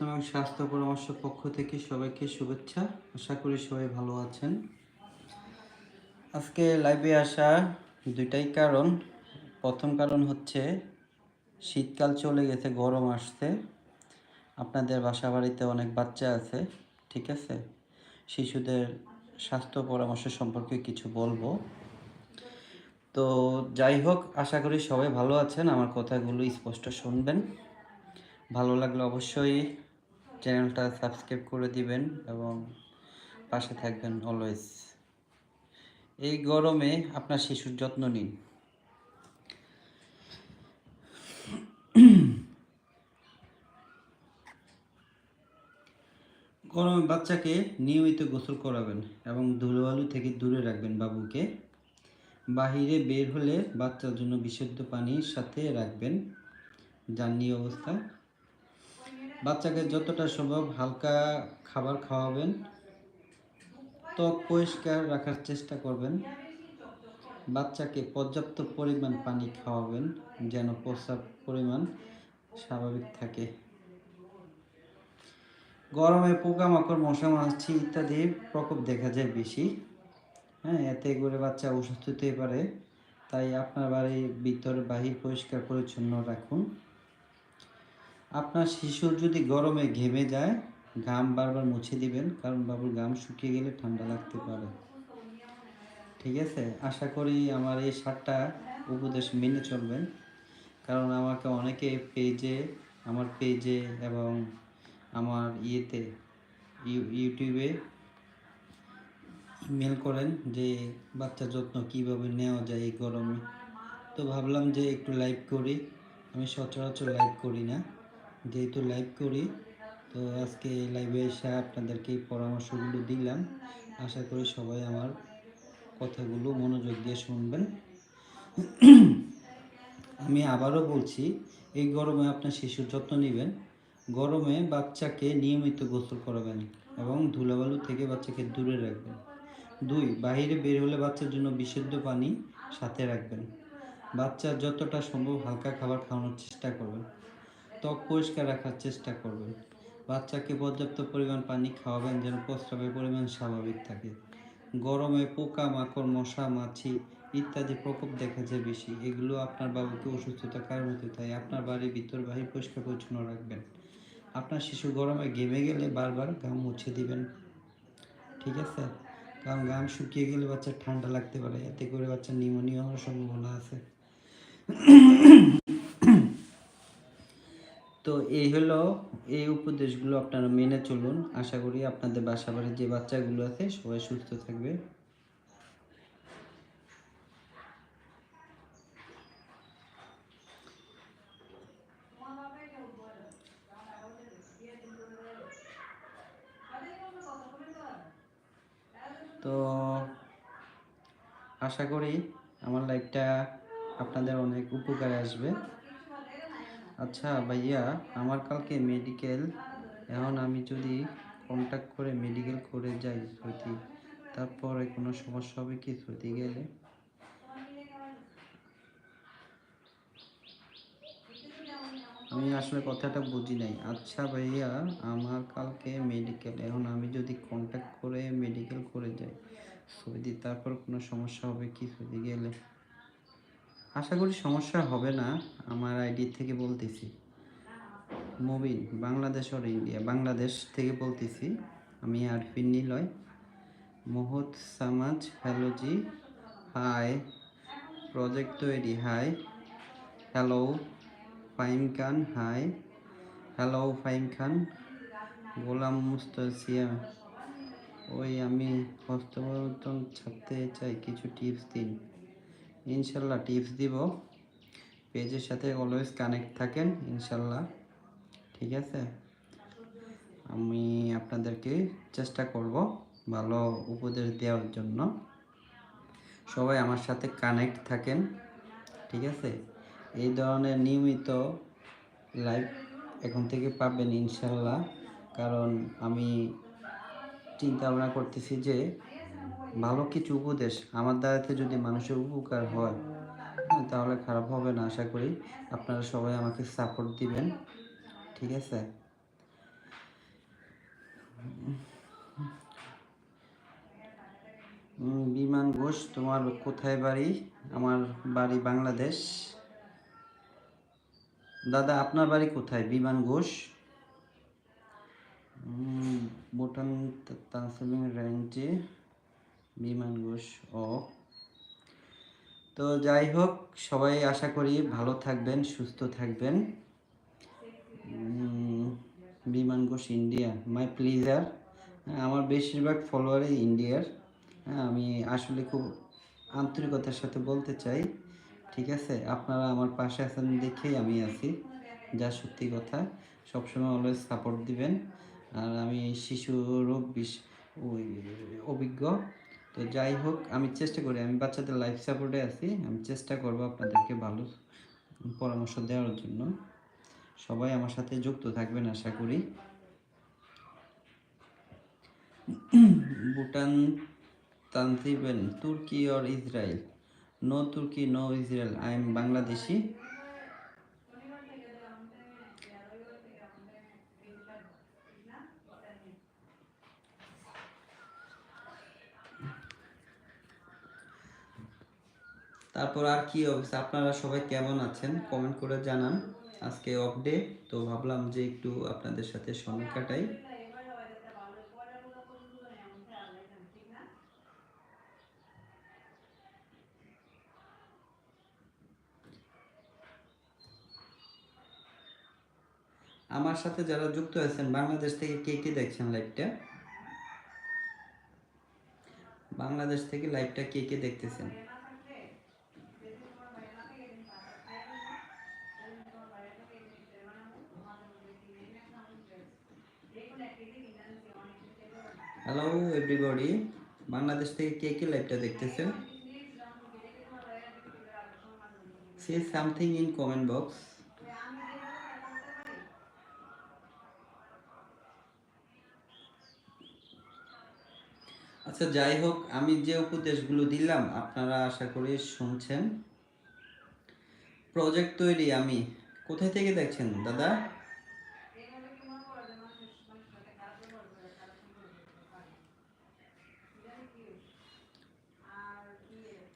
প্রাথমিক স্বাস্থ্য পরামর্শ পক্ষ থেকে সবাইকে শুভেচ্ছা। আশা করি সবাই ভালো আছেন। আজকে লাইভে আসা দুইটাই কারণ। প্রথম কারণ হচ্ছে, শীতকাল চলে গেছে, গরম আসছে। আপনাদের বাসা বাড়িতে অনেক বাচ্চা আছে, ঠিক আছে? শিশুদের স্বাস্থ্য পরামর্শ সম্পর্কে কিছু বলব। তো যাই হোক, আশা করি সবাই ভালো আছেন। আমার কথাগুলো স্পষ্ট শুনবেন। ভালো লাগলে অবশ্যই চ্যানেলটা সাবস্ক্রাইব করে দিবেন এবং পাশে থাকবেন অলওয়েজ এই গরমে আপনার শিশুর যত্ন নিন। গরমে বাচ্চাকে নিয়মিত গোসল করাবেন এবং ধুলোবালু থেকে দূরে রাখবেন বাবুকে। বাহিরে বের হলে বাচ্চার জন্য বিশুদ্ধ পানির সাথে রাখবেন। জার্নি অবস্থা। বাচ্চাকে যতটা সম্ভব হালকা খাবার খাওয়াবেন, ত্বক পরিষ্কার রাখার চেষ্টা করবেন। বাচ্চাকে পর্যাপ্ত পরিমাণ পানি খাওয়াবেন, যেন প্রস্রাব পরিমাণ স্বাভাবিক থাকে। গরমে পোকামাকড় মশা মাছি ইত্যাদির প্রকোপ দেখা যায় বেশি। হ্যাঁ এতে করে বাচ্চা অসুস্থ হতে পারে। তাই আপনার বাড়ির ভিতর বাহির পরিষ্কার পরিচ্ছন্ন রাখুন। আপনার শিশুর যদি গরমে ঘেমে যায়, ঘাম বারবার মুছে দিবেন, কারণ বাবুর ঘাম শুকিয়ে গেলে ঠান্ডা লাগতে পারে। ঠিক আছে? আশা করি আমার এই সাতটা উপদেশ মেনে চলবেন। কারণ আমাকে অনেকে পেজে, আমার পেজে এবং আমার ইয়েতে, ইউ- ইউটিউবে ইমেল করেন যে বাচ্চা যত্ন কীভাবে নেওয়া যায় এই গরমে। তো ভাবলাম যে একটু লাইভ করি। আমি সচরাচর লাইভ করি না। যেহেতু লাইভ করি, তো আজকে লাইভে এসে আপনাদেরকে পরামর্শগুলো দিলাম। আশা করি সবাই আমার কথাগুলো মনোযোগ দিয়ে শুনবেন। আমি আবারও বলছি, এই গরমে আপনার শিশুর যত্ন নেবেন। গরমে বাচ্চাকে নিয়মিত গোসল করাবেন এবং ধুলাবালু থেকে বাচ্চাকে দূরে রাখবেন। দুই বাইরে বের হলে বাচ্চার জন্য বিশুদ্ধ পানি সাথে রাখবেন। বাচ্চার যতটা সম্ভব হালকা খাবার খাওয়ানোর চেষ্টা করবেন। ত্বক পরিষ্কার রাখার চেষ্টা করবেন। বাচ্চাকে পর্যাপ্ত পরিমাণ পানি খাওয়াবেন যেন প্রস্রাবের পরিমাণ স্বাভাবিক থাকে। গরমে পোকা মাকড় মশা, মাছি ইত্যাদি প্রকোপ দেখা যায় বেশি। এগুলো আপনার বাবুকে অসুস্থতার কারণ হতে তাই আপনার বাড়ির ভিতর বাহির পরিষ্কার পরিচ্ছন্ন রাখবেন। আপনার শিশু গরমে ঘেমে গেলে বারবার ঘাম মুছে দিবেন। ঠিক আছে? কারণ ঘাম শুকিয়ে গেলে বাচ্চার ঠান্ডা লাগতে পারে। এতে করে বাচ্চার নিউমোনিয়া হওয়ার সম্ভাবনা আছে। তো এই হলো এই উপদেশগুলো আপনারা মেনে চলুন। আশা করি আপনাদের বাসা বাড়ির যে বাচ্চাগুলো আছে, সবাই সুস্থ থাকবে। তো আশা করি আমার লাইফটা আপনাদের অনেক উপকারে আসবে। আচ্ছা ভাইয়া, আমার কালকে মেডিকেল এখন আমি যদি কন্ট্যাক্ট করে মেডিকেল করে যাই সত্যি, তারপরে কোনো সমস্যা হবে কি সত্যি গেলে? আমি আসলে কথাটা বুঝি নাই। আচ্ছা ভাইয়া, আমার কালকে মেডিকেল এখন আমি যদি কন্ট্যাক্ট করে মেডিকেল করে যাই সৌদি তারপর কোনো সমস্যা হবে কি সৌদি গেলে? আশা করি সমস্যা হবে না, আমার আইডি থেকে বলতেছি। মুবিন, বাংলাদেশ ওর ইন্ডিয়া বাংলাদেশ থেকে বলতেছি, আমি আরফিন নিলয়। মোহত সামাজ হ্যালোজি হাই প্রজেক্ট তৈরি hi hello Fahim Khan hi hello Fahim Khan Golam মুস্তাসিয়া ওই আমি হস্তবর্তন ছাড়তে চাই, কিছু টিপস দিন। ইনশাল্লাহ টিপস দিব। পেজের সাথে অলওয়েজ কানেক্ট থাকেন, ইনশাল্লাহ। ঠিক আছে? আমি আপনাদেরকে চেষ্টা করব ভালো উপদেশ দেওয়ার জন্য। সবাই আমার সাথে কানেক্ট থাকেন, ঠিক আছে? এই ধরনের নিয়মিত লাইভ এখন থেকে পাবেন ইনশাল্লাহ। কারণ আমি চিন্তা ভাবনা করতেছি যে ভালো কিছু উপদেশ আমার দ্বারাতে যদি মানুষের উপকার হয় হ্যাঁ, তাহলে খারাপ হবে না, আশা করি আপনারা সবাই আমাকে সাপোর্ট দিবেন, ঠিক আছে? বিমান ঘোষ, তোমার কোথায় বাড়ি? আমার বাড়ি বাংলাদেশ। দাদা, আপনার বাড়ি কোথায়? বিমান ঘোষ? ভুটান তানসেলিং রেঞ্জে বিমান ঘোষ ও। তো যাই হোক, সবাই আশা করি ভালো থাকবেন, সুস্থ থাকবেন। বিমান ঘোষ ইন্ডিয়া মাই প্লিজার আমার বেশিরভাগ ফলোয়ারই ইন্ডিয়ার। হ্যাঁ আমি আসলে খুব আন্তরিকতার সাথে বলতে চাই, ঠিক আছে? আপনারা আমার পাশে আছেন দেখেই আমি আছি, যা সত্যি কথা। সবসময় অলওয়েজ সাপোর্ট দিবেন। আর আমি শিশু রোগ ওই অভিজ্ঞ। তো যাই হোক, আমি চেষ্টা করি, আমি বাচ্চাদের লাইফ সাপোর্টে আছি, আমি চেষ্টা করব আপনাদেরকে ভালো পরামর্শ দেওয়ার জন্য। সবাই আমার সাথে যুক্ত থাকবেন আশা করি। Bhutan তানজিবেন, Turkey or Israel? No Turkey no Israel I am Bangladeshi তারপর আর কি অবস্থা? আপনারা সবাই কেমন আছেন? কমেন্ট করে জানান। আজকে অফ তো ভাবলাম যে একটু আপনাদের সাথে সময় কাটাই। আমার সাথে যারা যুক্ত আছেন, বাংলাদেশ থেকে কে কে দেখছেন লাইভটা বাংলাদেশ থেকে লাইভটা কে কে দেখতেছেন? থেকে কে কে লাইভটা দেখতেছেন? Say something in comment box আচ্ছা যাই হোক, আমি যে উপদেশগুলো দিলাম, আপনারা আশা করি শুনছেন। প্রজেক্ট তৈরি আমি। কোথায় থেকে দেখছেন, দাদা?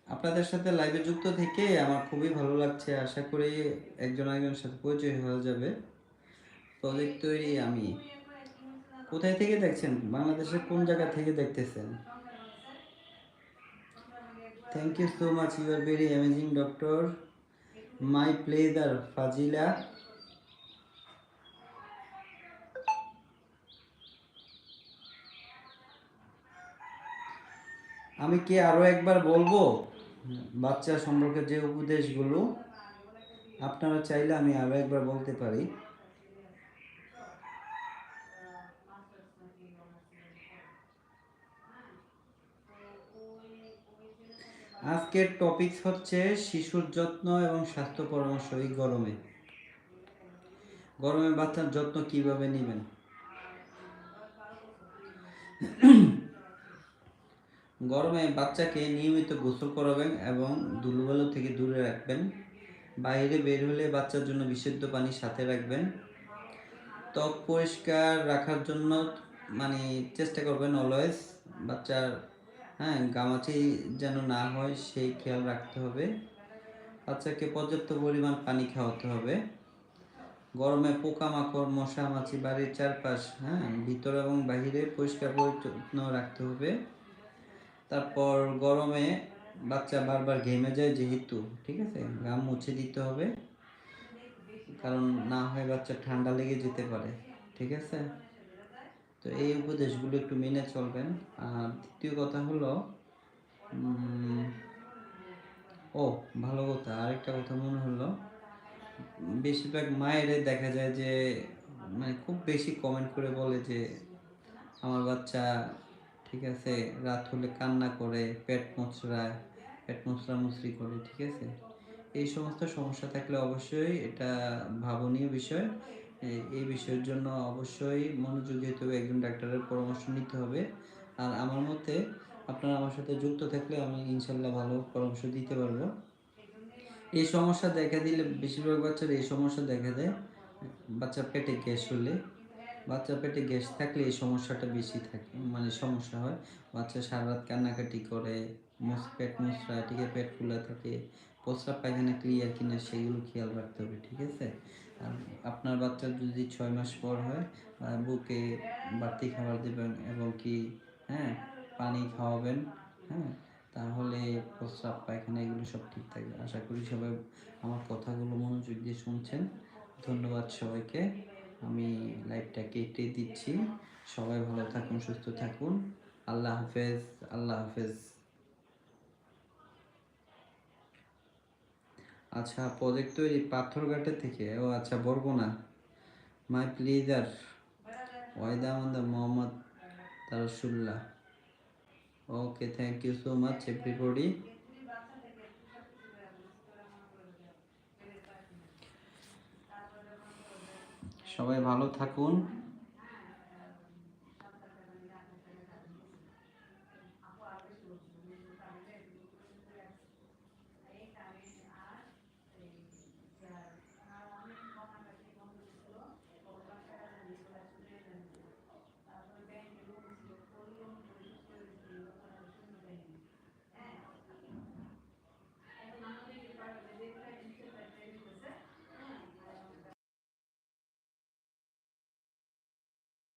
আপনাদের সাথে লাইভে যুক্ত থেকে আমার খুবই ভালো লাগছে। আশা করি একজন একজনের সাথে পরিচয় হয়ে যাবে। প্রজেক্ট তৈরি আমি। কোথায় থেকে দেখছেন? বাংলাদেশের কোন জায়গা থেকে দেখতেছেন? Thank you so much you are very amazing doctor my pleasure Fazila আমি কি আরও একবার বলব? বাচ্চা সম্পর্কে যে উপদেশগুলো আপনারা চাইলে আমি আরও একবার বলতে পারি। আজকের টপিকস হচ্ছে শিশুর যত্ন এবং স্বাস্থ্য পরামর্শ এই গরমে। গরমে বাচ্চার যত্ন কীভাবে নেবেন? গরমে বাচ্চাকে নিয়মিত গোসল করাবেন এবং ধুলোবালু থেকে দূরে রাখবেন। বাইরে বের হলে বাচ্চার জন্য বিশুদ্ধ পানি সাথে রাখবেন। ত্বক পরিষ্কার রাখার জন্য মানে চেষ্টা করবেন অলওয়েজ বাচ্চার হ্যাঁ গামাচি যেন না হয় সেই খেয়াল রাখতে হবে। বাচ্চাকে পর্যাপ্ত পরিমাণ পানি খাওয়াতে হবে। গরমে পোকামাকড়, মশা, মাছি, বাড়ির চারপাশ হ্যাঁ ভিতর এবং বাহিরে পরিষ্কার পরিচ্ছন্ন রাখতে হবে। তারপর গরমে বাচ্চা বারবার ঘেমে যায় যেহেতু, ঠিক আছে? ঘাম মুছে দিতে হবে। কারণ না হয় বাচ্চা ঠান্ডা লেগে যেতে পারে, ঠিক আছে? তো এই উপদেশগুলো একটু মেনে চলবেন। আর দ্বিতীয় কথা হলো ও, ভালো কথা। আরেকটা কথা মনে হলো, বেশিরভাগ মায়েরে দেখা যায় যে মানে খুব বেশি কমেন্ট করে বলে যে, আমার বাচ্চা ঠিক আছে? রাত হলে কান্না করে, পেট মোচড়ায়, পেট মোচড়া মুচড়ি করে, ঠিক আছে? এই সমস্ত সমস্যা থাকলে অবশ্যই এটা ভাবনীয় বিষয়। এই বিষয়ের জন্য অবশ্যই মনোযোগী হতে হবে, একজন ডাক্তারের পরামর্শ নিতে হবে। আর আমার মতে আপনারা আমার সাথে যুক্ত থাকলে আমি ইনশাল্লাহ ভালো পরামর্শ দিতে পারব। এই সমস্যা দেখা দিলে, বেশিরভাগ বাচ্চার এই সমস্যা দেখা দেয়, বাচ্চার পেটে গ্যাস হলে। বাচ্চার পেটে গ্যাস থাকলে এই সমস্যাটা বেশি থাকে মানে সমস্যা হয়। বাচ্চা সারা রাত কান্নাকাটি করে, মুস, পেট মুসরা ঠিক আছে পেট ফুলা থাকে, প্রস্রাব পায়খানা ক্লিয়ার কিনা সেগুলো খেয়াল রাখতে হবে, ঠিক আছে? আর আপনার বাচ্চা যদি ছয় মাস পর হয় বুকে বাড়তি খাবার দেবেন এবং কি হ্যাঁ পানি খাওয়াবেন হ্যাঁ তাহলে প্রস্রাব পায়খানা এগুলো সব ঠিক থাকবে। আশা করি সবাই আমার কথাগুলো মনোযোগ দিয়ে শুনছেন। ধন্যবাদ সবাইকে। আমি লাইভটা কেটে দিচ্ছি। সবাই ভালো থাকুন, সুস্থ থাকুন। আল্লাহ হাফেজ আল্লাহ হাফেজ। আচ্ছা প্রজেক্ট তৈরি পাথরঘাটে থেকে? ও আচ্ছা Barguna. My pleasure Waida Mohammad Tarsullah. Okay thank you so much everybody সবাই ভালো থাকুন।